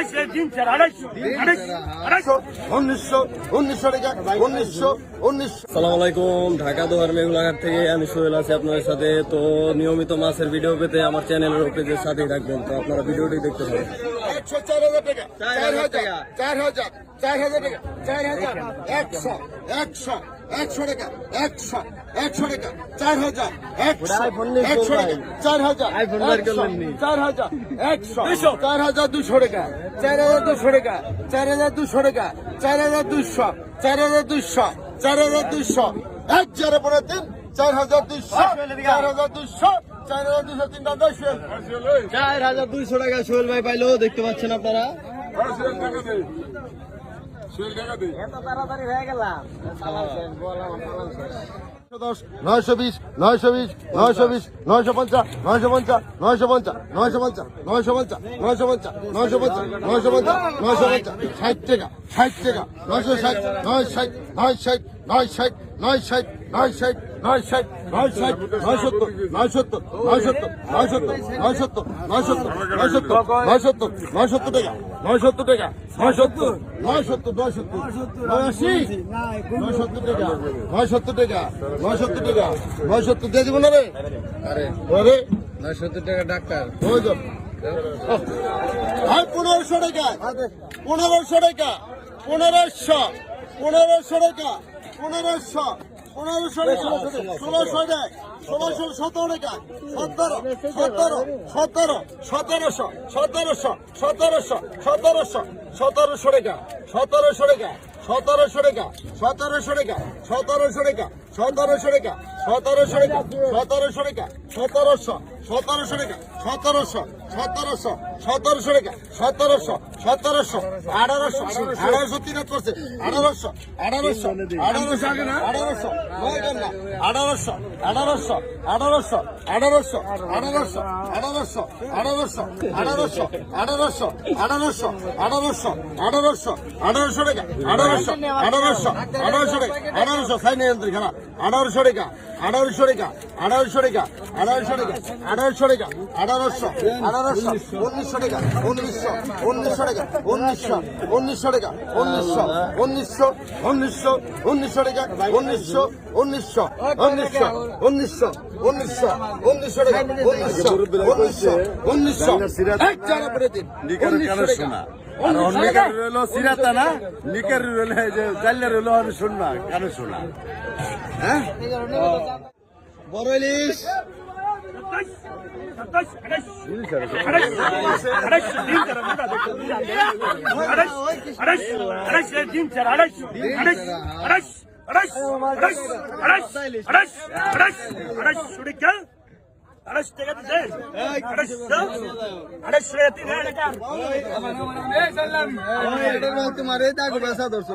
আড়াইশো তিন চার আড়াইশো আড়াইশো আড়াইশো। উনিশশো উনিশশো টাকা উনিশশো উনিশশো। সালাম আলাইকুম ঢাকা দোয়ার মেঘুলাঘাট থেকে আমি সোহেল আছি আপনাদের সাথে। তো নিয়মিত মাছের ভিডিও পেতে আমার চ্যানেলের পেজের সাথেই থাকবেন। তো আপনারা ভিডিওটি দেখতে পাবেন একশো চার হাজার টাকা চার হাজার চার হাজার চার হাজার টাকা চার হাজার একশো একশো। একশো টাকা একশো একশো টাকা চার হাজার একশো টাকা চার হাজার চার হাজার একশো চার হাজার দুশো টাকা চার হাজার দুশো টাকা চার হাজার দুশো টাকা চার হাজার দুশো চার হাজার দুশো চার হাজার দুশো এক চারে পরে তিন চার হাজার দুশো চার হাজার দুশো চার হাজার দুশো তিনটা দশ চার হাজার দুইশো টাকা সোহেল ভাই পাইলো দেখতে পাচ্ছেন আপনারা। দশ নয়শো বিশ নয়শো বিশ নয়শো বিশ নয়শো পঞ্চাশ নয়শো পঞ্চাশ নয়শো পঞ্চাশ নয়শো পঞ্চাশ নয়শো পঞ্চাশ নয়শো পঞ্চাশ নয়শো পঞ্চাশ নয়শো পঞ্চাশ নয়শো পঞ্চাশ ষাট টাকা ষাট টাকা নয়শো ষাট নয় ষাট নয় ষাট নয় ষাট নয় ষাট নয় ষাট নয় ষাট নয় ষাট নয় সত্তর নয় সত্তর নয় সত্তর নয় সত্তর নয় সত্তর নয় সত্তর নয় সত্তর নয় সত্তর নয় সত্তর টাকা নয় সত্তর টাকা নয় সত্তর নয় সত্তর নয় সত্তর নয় আশি নয় সত্তর টাকা নয় সত্তর টাকা নয় সত্তর টাকা নয় সত্তর দিয়ে দিব না রে আরে আরে নয় সত্তর টাকা ডাক্তার হয়ে আর পনেরোশো টাকা পনেরোশো টাকা পনেরোশো পনেরোশো টাকা পনেরোশো পনেরোশো ষোলোশো ষোলোশো, সতেরো টাকা। সতেরো সতেরো সতেরো, সতেরোশো সতেরোশো সতেরোশো সতেরোশো সতেরোশো টাকা। সতেরোশো টাকা সতেরোশো টাকা সতেরোশো টাকা সতেরোশো টাকা সতেরোশো টাকা সতেরোশো টাকা সতেরোশো টাকা, সতেরোশো সতেরোশো টাকা, সতেরোশো। সতেরোশো সতেরোশো টাকা সতেরোশো সতেরোশো আঠারোশো আঠারোশো তিন হাত করছে আঠারোশো আঠারোশো আঠারোশো আঠারোশো? আঠারোশো আঠারোশো আঠারোশো আঠারোশো আঠারোশো আঠারোশো আঠারোশো আঠারোশো আঠারোশো আঠারোশো আঠারোশো আঠারোশো আঠারোশো টাকা আঠারোশো আঠারোশো আঠারোশো টাকা আঠারোশো টাকা আঠারোশো টাকা আঠারোশো টাকা আঠারোশো আঠারোশো উনিশশো টাকা উনিশশো উনিশশো টাকা উনিশশো উনিশশো টাকা উনিশশো উনিশশো উনিশশো উনিশশো টাকা উনিশশো উনিশশো উনিশশো উনিশশো উনিশশো উনিশশো টাকা উনিশশো উনিশশো উনিশশো এক চার পরে দিন উনিশশো টাকা। আর নিকার রইল সিরাতা না নিকার রইল যে জাল্লা রইল আর শুননা কানে শোনা বড় ইলিশ আড়াইশো আড়াইশো আড়াইশো আড়াইশো আড়াইশো আড়াইশো আড়াইশো টাকা দিতে আড়াইশো টাকা তিন হাজার টাকা তোমার এই দাগ বেসা ধরছো